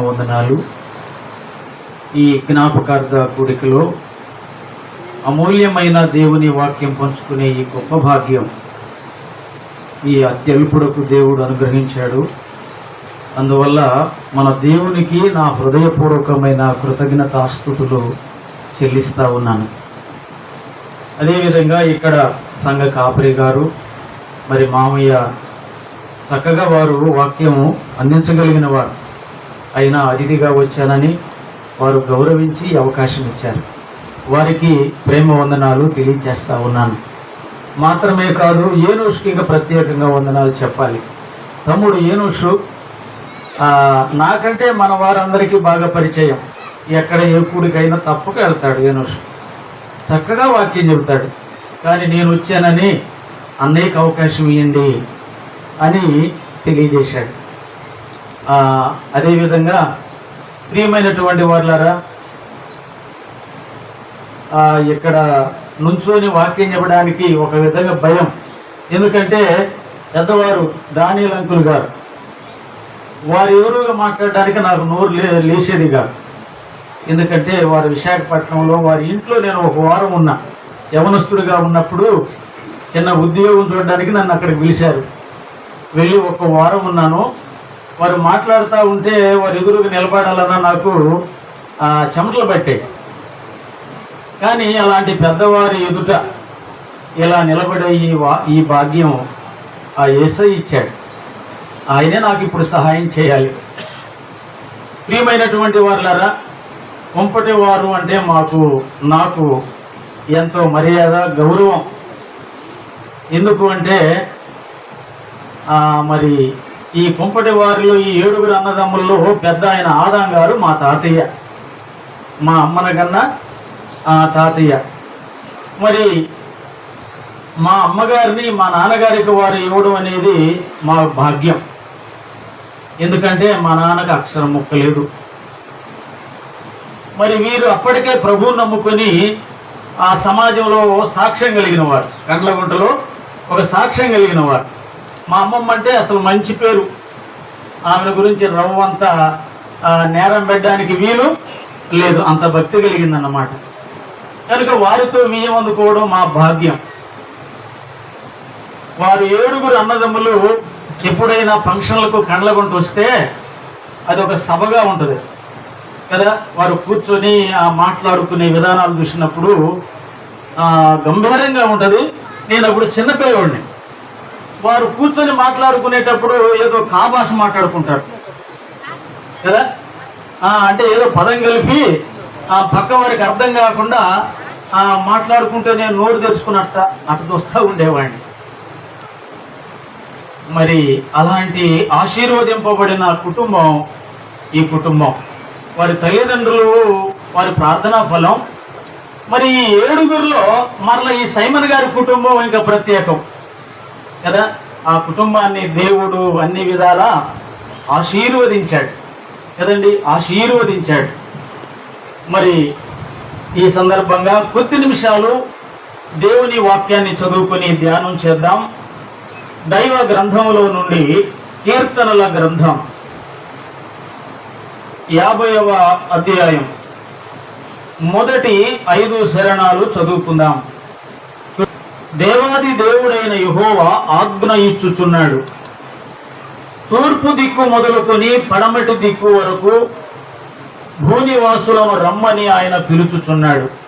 వందనాలు. ఈ జ్ఞాపకార్థ కూడికలో అమూల్యమైన దేవుని వాక్యం పంచుకునే ఈ గొప్ప భాగ్యం ఈ అత్యల్పుడకు దేవుడు అనుగ్రహించాడు. అందువల్ల మన దేవునికి నా హృదయపూర్వకమైన కృతజ్ఞతాస్థుతులు చెల్లిస్తా ఉన్నాను. అదేవిధంగా ఇక్కడ సంఘ కాపరి గారు మరి మామయ్య చక్కగా వారు వాక్యము అందించగలిగిన వారు. అయినా అతిథిగా వచ్చానని వారు గౌరవించి అవకాశం ఇచ్చారు. వారికి ప్రేమ వందనాలు తెలియజేస్తా ఉన్నాను. మాత్రమే కాదు ఏనుషుకి ఇంకా ప్రత్యేకంగా వందనాలు చెప్పాలి. తమ్ముడు ఏనుషు నాకంటే మన వారందరికీ బాగా పరిచయం. ఎక్కడ ఏ కూడికైనా తప్పక వెళ్తాడు ఏనుషు. చక్కగా వాక్యం చెబుతాడు. కానీ నేను వచ్చానని అన్నయ్యకి అవకాశం ఇవ్వండి అని తెలియజేశాడు. అదేవిధంగా ప్రియమైనటువంటి వాళ్ళారా ఇక్కడ నుంచోని వాక్యం చెప్పడానికి ఒక విధంగా భయం. ఎందుకంటే పెద్దవారు దానియల్ అంకుల్ గారు వారు ఎవరుగా మాట్లాడడానికి నాకు నోరు లే లేచేది కాదు. ఎందుకంటే వారు విశాఖపట్నంలో వారి ఇంట్లో నేను ఒక వారం ఉన్నా. యవనస్తుడిగా ఉన్నప్పుడు చిన్న ఉద్యోగం చూడడానికి నన్ను అక్కడికి పిలిచారు. వెళ్ళి ఒక వారం ఉన్నాను. వారు మాట్లాడుతూ ఉంటే వారు ఎదురుగా నిలబడాలన్న నాకు చెమటలు పట్టాయి. కానీ అలాంటి పెద్దవారి ఎదుట ఇలా నిలబడే ఈ వా ఈ భాగ్యం ఆ ఏసై ఇచ్చాడు. ఆయనే నాకు ఇప్పుడు సహాయం చేయాలి. ప్రియమైనటువంటి వారులారా కుంపటి వారు అంటే మాకు నాకు ఎంతో మర్యాద గౌరవం. ఎందుకు అంటే మరి ఈ కుంపటి వారిలో ఈ ఏడుగురు అన్నదమ్ముల్లో పెద్ద ఆయన ఆదాం గారు మా తాతయ్య. మా అమ్మన కన్నా ఆ తాతయ్య. మరి మా అమ్మగారిని మా నాన్నగారికి వారు ఇవ్వడం అనేది మా భాగ్యం. ఎందుకంటే మా నాన్నకు అక్షరం ముక్కలేదు. మరి వీరు అప్పటికే ప్రభువు నమ్ముకొని ఆ సమాజంలో సాక్ష్యం కలిగిన వారు. కండ్లగుంటలో ఒక సాక్ష్యం కలిగిన వారు. మా అమ్మమ్మ అంటే అసలు మంచి పేరు. ఆమె గురించి రవ్వంత అంతా నేరం పెట్టడానికి వీలు లేదు. అంత భక్తి కలిగిందన్నమాట. కనుక వారితో వియ్యం అందుకోవడం మా భాగ్యం. వారు ఏడుగురు అన్నదమ్ములు ఎప్పుడైనా ఫంక్షన్లకు కండ్లగుంట వస్తే అది ఒక సభగా ఉంటుంది. కదా? వారు కూర్చొని ఆ మాట్లాడుకునే విధానాలు చూసినప్పుడు గంభీరంగా ఉంటుంది. నేను అప్పుడు చిన్నపిల్లవాడిని వారు కూర్చొని మాట్లాడుకునేటప్పుడు ఏదో కాభాష మాట్లాడుకుంటారు. కదా? అంటే ఏదో పదం కలిపి ఆ పక్క వారికి అర్థం కాకుండా ఆ మాట్లాడుకుంటే నేను నోరు తెరుచుకున్నట్ట అటు వస్తూ ఉండేవాడిని. మరి అలాంటి ఆశీర్వదింపబడిన కుటుంబం ఈ కుటుంబం. వారి తల్లిదండ్రులు వారి ప్రార్థనా ఫలం. మరి ఈ ఏడుగురిలో మరలా ఈ సైమన్ గారి కుటుంబం ఇంకా ప్రత్యేకం. కదా? ఆ కుటుంబాన్ని దేవుడు అన్ని విధాలా ఆశీర్వదించాడు. కదండి? ఆశీర్వదించాడు. మరి ఈ సందర్భంగా కొద్ది నిమిషాలు దేవుని వాక్యాన్ని చదువుకొని ధ్యానం చేద్దాం. దైవ గ్రంథంలో నుండి కీర్తనల గ్రంథం. యాభైవ అధ్యాయం. మొదటి ఐదు శరణాలు చదువుకుందాం. దేవాది దేవుడైన యహోవా ఆజ్ఞ ఇచ్చుచున్నాడు. తూర్పు దిక్కు మొదలుకొని పడమటి దిక్కు వరకు భూనివాసులను రమ్మని ఆయన పిలుచుచున్నాడు.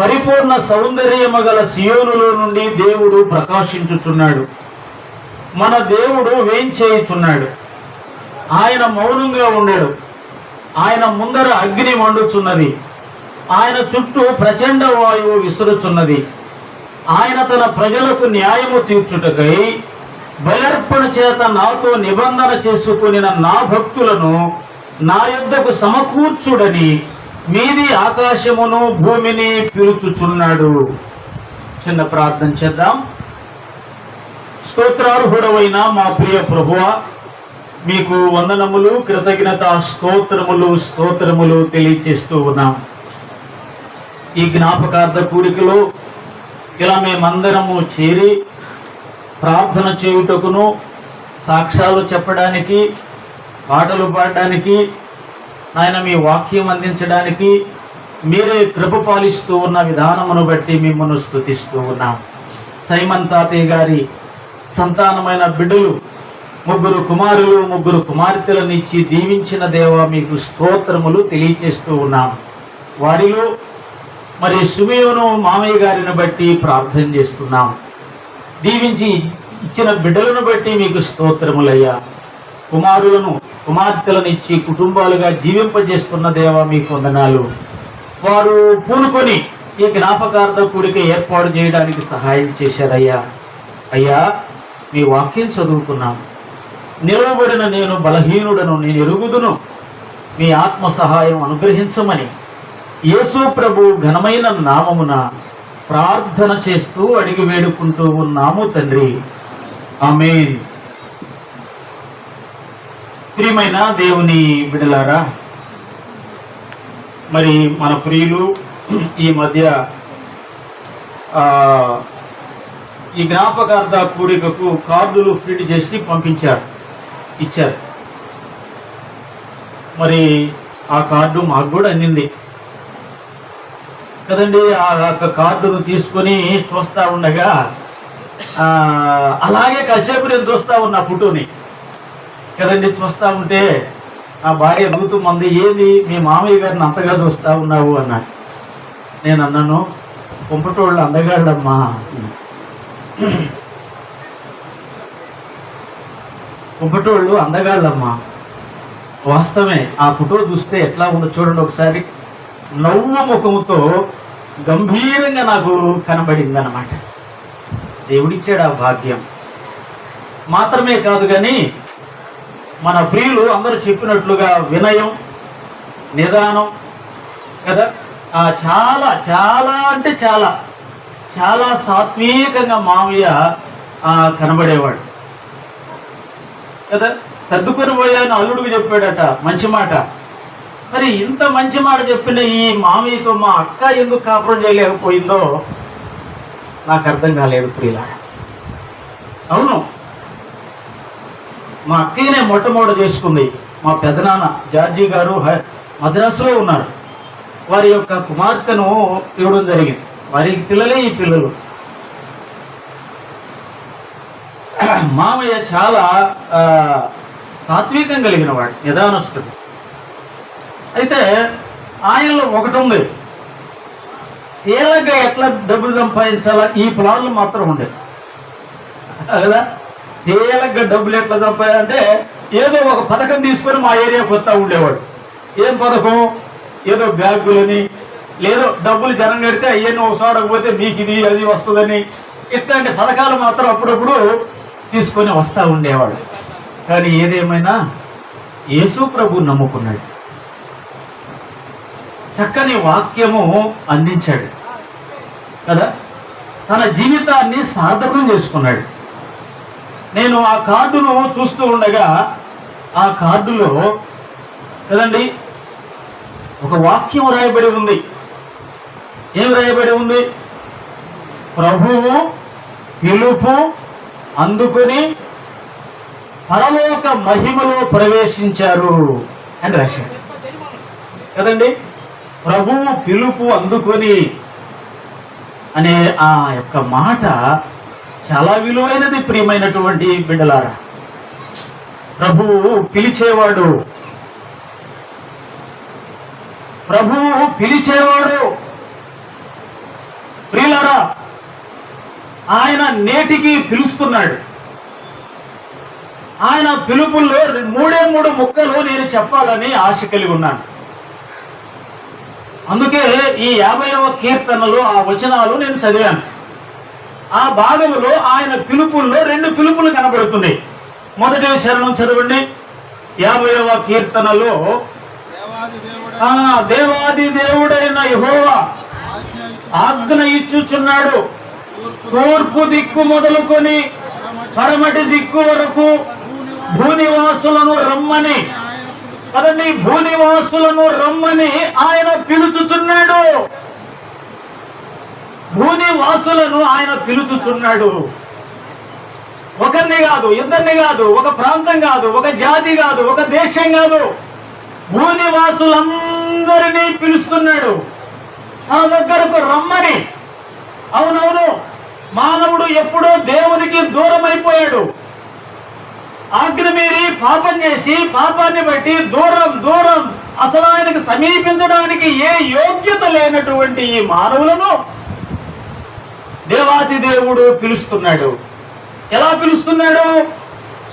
పరిపూర్ణ సౌందర్యము గల సియోనులో నుండి దేవుడు ప్రకాశించుచున్నాడు. మన దేవుడు వేంచేయుచున్నాడు ఆయన మౌనంగా ఉండడు. ఆయన ముందర అగ్ని మండుచున్నది ఆయన చుట్టూ ప్రచండ వాయువు విసురుచున్నది. ఆయన తన ప్రజలకు న్యాయము తీర్చుటకై బయర్పణ చేత నాతో నిబంధన చేసుకుని నా భక్తులను నా యొద్దకు సమకూర్చుడని మీది ఆకాశమును భూమిని పిలుచుచున్నాడు. చిన్న ప్రార్థన చేద్దాం. స్తోత్రార్హుడవైన మా ప్రియ ప్రభువ మీకు వందనములు కృతజ్ఞత స్తోత్రములు స్తోత్రములు తెలియచేస్తూ ఉన్నాం. ఈ జ్ఞాపకార్థ కూడికలో ఇలా మేమందరము చేరి ప్రార్థన చేయుటకును సాక్ష్యాలు చెప్పడానికి పాటలు పాడడానికి ఆయన మీ వాక్యం అందించడానికి మీరే కృప పాలిస్తూ ఉన్న విధానమును బట్టి మిమ్మల్ని స్థుతిస్తూ ఉన్నాం. సైమన్ తాతయ్య గారి సంతానమైన బిడ్డలు ముగ్గురు కుమారులు ముగ్గురు కుమార్తెలను ఇచ్చి దీవించిన దేవ మీకు స్తోత్రములు తెలియచేస్తూ ఉన్నాం. వారిలో మరి సుమేవును మామయ్య గారిని బట్టి ప్రార్థన చేస్తున్నాం. దీవించి ఇచ్చిన బిడ్డలను బట్టి మీకు స్తోత్రములయ్యా. కుమారులను కుమార్తెలను ఇచ్చి కుటుంబాలుగా జీవింపజేస్తున్న దేవ మీకు వందనాలు. వారు పూనుకొని ఈ జ్ఞాపకార్థ కూడిక ఏర్పాటు చేయడానికి సహాయం చేశారయ్యా. అయ్యా మీ వాక్యం చదువుకున్నాం. నిలవబడిన నేను బలహీనుడను నేను ఎరుగుదును. మీ ఆత్మ సహాయం అనుగ్రహించమని యేసు ప్రభు ఘనమైన నామమున ప్రార్థన చేస్తూ అడిగి వేడుకుంటూ ఉన్నాము తండ్రి. ఆమెన్. ప్రియమైన దేవుని బిడలారా మరి మన ప్రియులు ఈ మధ్య ఈ జ్ఞాపకార్థ కూడికకు కార్డులు ప్రింట్ చేసి పంపించారు ఇచ్చారు. మరి ఆ కార్డు మాకు కూడా అందింది. కదండి ఆ యొక్క కార్డును తీసుకొని చూస్తా ఉండగా అలాగే కాసేపు నేను చూస్తా ఉన్నా ఫోటోని. కదండి చూస్తా ఉంటే ఆ భార్య రూతు మంది ఏది మీ మామయ్య గారిని అంతగా చూస్తా ఉన్నావు? అన్నా నేను అన్నాను కుంపటోళ్ళు అందగాళ్ళమ్మా. కుంపటోళ్ళు అందగాళ్ళమ్మా. వాస్తవమే ఆ ఫోటో చూస్తే ఎట్లా ఉందో చూడండి ఒకసారి. నవ్వు ముఖముతో గంభీరంగా నాకు కనబడింది అనమాట దేవుడిచ్చాడు ఆ భాగ్యం. మాత్రమే కాదు కానీ మన ప్రియులు అందరూ చెప్పినట్లుగా వినయం నిదానం కదా? చాలా చాలా అంటే చాలా చాలా సాత్వికంగా మామయ్య కనబడేవాడు. కదా? సర్దుకొని పోయాను అల్లుడికి చెప్పాడట మంచి మాట. మరి ఇంత మంచి మాట చెప్పిన ఈ మామయ్యతో మా అక్క ఎందుకు కాపురం చేయలేకపోయిందో నాకు అర్థం కాలేదు ప్రియుల అవును. మా అక్కయ్యనే మొట్టమొదటి చేసుకుంది. మా పెదనాన్న జార్జీ గారు మద్రాసులో ఉన్నారు. వారి యొక్క కుమార్తెను ఇవ్వడం జరిగింది. వారి పిల్లలే ఈ పిల్లలు. మామయ్య చాలా సాత్వికం కలిగిన వాడు నిదానస్తుడు అయితే ఆయనలో ఒకటి ఉంది. తేలిగ్గా ఎట్లా డబ్బులు సంపాదించాలా? ఈ ప్లాన్లు మాత్రం ఉండేది కదా? తేలిగ్గా డబ్బులు ఎట్లా సంపాదంటే ఏదో ఒక పథకం తీసుకొని మా ఏరియాకి వస్తూ ఉండేవాడు. ఏం పథకం? ఏదో బ్యాగులని లేదో డబ్బులు జనం కడితే అయ్యని ఒకసాడకపోతే మీకు ఇది అది వస్తుందని ఇట్లాంటి పథకాలు మాత్రం అప్పుడప్పుడు తీసుకొని వస్తూ ఉండేవాడు. కానీ ఏదేమైనా యేసు ప్రభు నమ్ముకున్నాడు. చక్కని వాక్యము అందించాడు. కదా? తన జీవితాన్ని సార్థకం చేసుకున్నాడు. నేను ఆ కార్డును చూస్తూ ఉండగా ఆ కార్డులో కదండి ఒక వాక్యం రాయబడి ఉంది. ఏం రాయబడి ఉంది? ప్రభువు పిలుపు అందుకుని పరలోక మహిమలో ప్రవేశించారు అని రాశాడు. కదండి? ప్రభువు పిలుపు అందుకొని అనే ఆ యొక్క మాట చాలా విలువైనది ప్రియమైనటువంటి బిడ్డలారా. ప్రభువు పిలిచేవాడు. ప్రభువు పిలిచేవాడు. ప్రియులరా ఆయన నేటికి పిలుస్తున్నాడు. ఆయన పిలుపుల్లో మూడే మూడు ముక్కలు నేను చెప్పాలని ఆశ కలిగి ఉన్నాను. అందుకే ఈ యాభైవ కీర్తనలు ఆ వచనాలు నేను చదివాను. ఆ భాగంలో ఆయన పిలుపుల్లో రెండు పిలుపులు కనబడుతున్నాయి. మొదటి శరణం చదవండి. యాభైవ కీర్తనలో దేవాది దేవుడైన యహోవా ఆజ్ఞ ఇచ్చుచున్నాడు. తూర్పు దిక్కు మొదలుకొని పడమటి దిక్కు వరకు భూనివాసులను రమ్మని అతన్ని భూనివాసులను రమ్మని ఆయన పిలుచుచున్నాడు. భూనివాసులను ఆయన పిలుచుచున్నాడు. ఒకరిని కాదు ఇద్దరిని కాదు ఒక ప్రాంతం కాదు ఒక జాతి కాదు ఒక దేశం కాదు. భూనివాసులందరినీ పిలుస్తున్నాడు. తన దగ్గరకు రమ్మని. అవునవును మానవుడు ఎప్పుడో దేవునికి దూరం అయిపోయాడు ఆగ్రమీరి పాపం చేసి పాపాన్ని బట్టి దూరం దూరం అసలు ఆయనకు సమీపించడానికి ఏ యోగ్యత లేనటువంటి ఈ మానవులను దేవాది దేవుడు పిలుస్తున్నాడు. ఎలా పిలుస్తున్నాడు?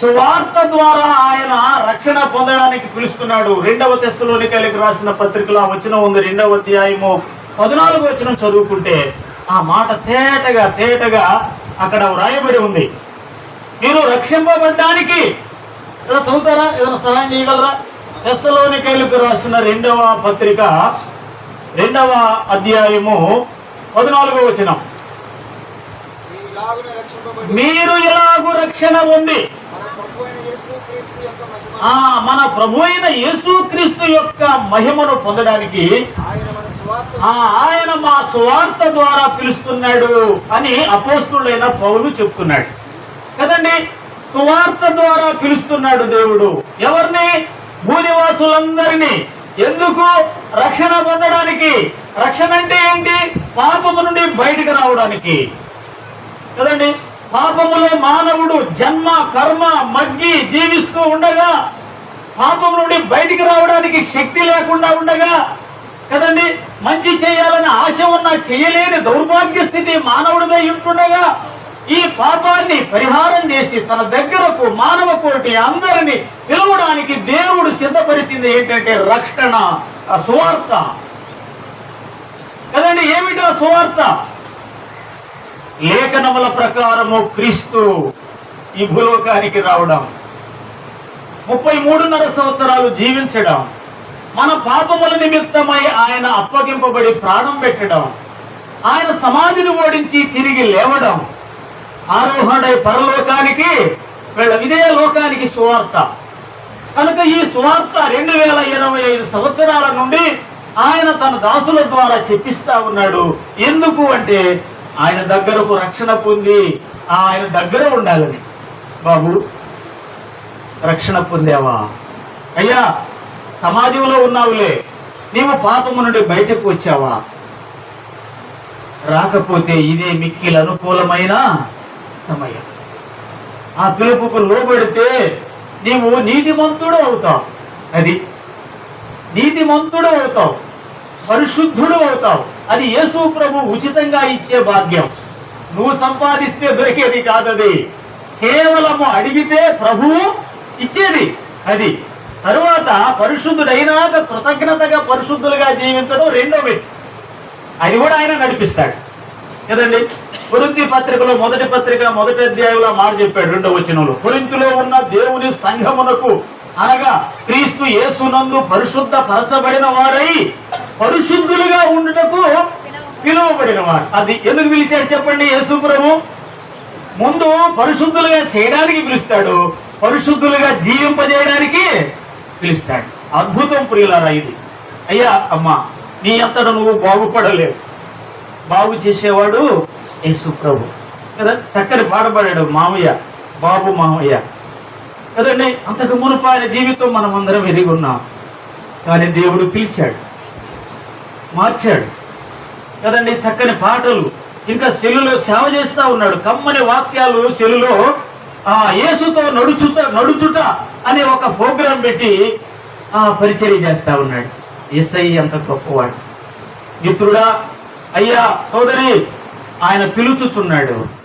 సువార్త ద్వారా ఆయన రక్షణ పొందడానికి పిలుస్తున్నాడు. రెండవ తెస్సులోనికలికి రాసిన పత్రికలో వచ్చిన ఉంది రెండవ అధ్యాయము పద్నాలుగు వచ్చిన చదువుకుంటే ఆ మాట తేటగా తేటగా అక్కడ వ్రాయబడి ఉంది. మీరు రక్షింపబడ్డానికి ఇలా చదువుతారా? ఏదైనా సహాయం చేయగలరా? తెస్సలోనికైలకు రాసిన రెండవ పత్రిక రెండవ అధ్యాయము పద్నాలుగో వచనం. మీరు ఎలాగూ రక్షణ ఉంది మన ప్రభు అయిన యేసుక్రీస్తు యొక్క ఆ మన యొక్క మహిమను పొందడానికి ఆయన మా స్వార్థ ఆ ఆయన మా ద్వారా పిలుస్తున్నాడు అని అపోస్తుడైన పౌలు చెప్తున్నాడు. కదండి? సువార్త ద్వారా పిలుస్తున్నాడు దేవుడు. ఎవరిని? భూనివాసులందరినీ. ఎందుకు? రక్షణ పొందడానికి. రక్షణ అంటే ఏంటి? పాపము నుండి బయటకు రావడానికి. కదండి? పాపములో మానవుడు జన్మ కర్మ మగ్గి జీవిస్తూ ఉండగా పాపం నుండి బయటికి రావడానికి శక్తి లేకుండా ఉండగా కదండి? మంచి చేయాలని ఆశ ఉన్న చేయలేని దౌర్భాగ్య స్థితి మానవుడిదై ఉంటుండగా ఈ పాపాన్ని పరిహారం చేసి తన దగ్గరకు మానవ కోటి అందరిని పిలవడానికి దేవుడు సిద్ధపరిచింది ఏంటంటే రక్షణ సువార్త కదండి ఏమిటో సువార్త లేఖనముల ప్రకారము క్రీస్తు ఈ భూలోకానికి రావడం. ముప్పై మూడున్నర సంవత్సరాలు జీవించడం. మన పాపముల నిమిత్తమై ఆయన అప్పగింపబడి ప్రాణం పెట్టడం. ఆయన సమాధిని ఓడించి తిరిగి లేవడం. ఆరోహణై పరలోకానికి వీళ్ళ ఇదే లోకానికి సువార్త. కనుక ఈ సువార్త రెండు వేల ఇరవై ఐదు సంవత్సరాల నుండి ఆయన తన దాసుల ద్వారా చెప్పిస్తా ఉన్నాడు. ఎందుకు అంటే ఆయన దగ్గరకు రక్షణ పొంది ఆయన దగ్గర ఉండాలని. బాబు రక్షణ పొందావా? అయ్యా సమాజంలో ఉన్నావులే నీవు పాపము నుండి బయటకు వచ్చావా? రాకపోతే ఇదే మిక్కిల అనుకూలమైన సమయం. ఆ పిలుపుకు లోబడితే నీవు నీతిమంతుడు అవుతావు. అది నీతిమంతుడు అవుతావు. పరిశుద్ధుడు అవుతావు. అది యేసు ప్రభు ఉచితంగా ఇచ్చే భాగ్యం. నువ్వు సంపాదిస్తే దొరికేది కాదది. కేవలము అడిగితే ప్రభువు ఇచ్చేది. అది తరువాత పరిశుద్ధుడైనాక కృతజ్ఞతగా పరిశుద్ధులుగా జీవించడం రెండో అది కూడా ఆయన నడిపిస్తాడు. కదండి? కొరింతి పత్రికలో మొదటి పత్రిక మొదటి అధ్యాయంలో మాట చెప్పాడు రెండవ వచనంలో. కొరింతిలో ఉన్న దేవుని సంఘమునకు అనగా క్రీస్తు యేసునందు పరిశుద్ధ పరచబడిన వారై పరిశుద్ధులుగా ఉండుటకు పిలువబడిన వారు అది ఎందుకు పిలిచాడు చెప్పండి యేసు ప్రభు? ముందు పరిశుద్ధులుగా చేయడానికి పిలుస్తాడు పరిశుద్ధులుగా జీవింపజేయడానికి పిలుస్తాడు. అద్భుతం ప్రియులారా ఇది. అయ్యా అమ్మా నీ అంతట నువ్వు బాగుపడలేవు. బాగు చేసేవాడు యేసు ప్రభు. కదా? చక్కని పాట పాడాడు మామయ్య బాబు మామయ్య. కదండి? అంతకు మునుపు ఆయన జీవితం మనం అందరం ఎరిగి ఉన్నాం. కానీ దేవుడు పిలిచాడు. మార్చాడు. కదండి? చక్కని పాటలు. ఇంకా సెలులో సేవ చేస్తా ఉన్నాడు. కమ్మని వాక్యాలు సెలులో ఆ యేసుతో నడుచుట నడుచుట అనే ఒక ప్రోగ్రాం పెట్టి ఆ పరిచర్య చేస్తా ఉన్నాడు. ఎస్ఐ అంత గొప్పవాడు. మిత్రుడా అయ్యా సోదరి ఆయన పిలుచుచున్నాడు.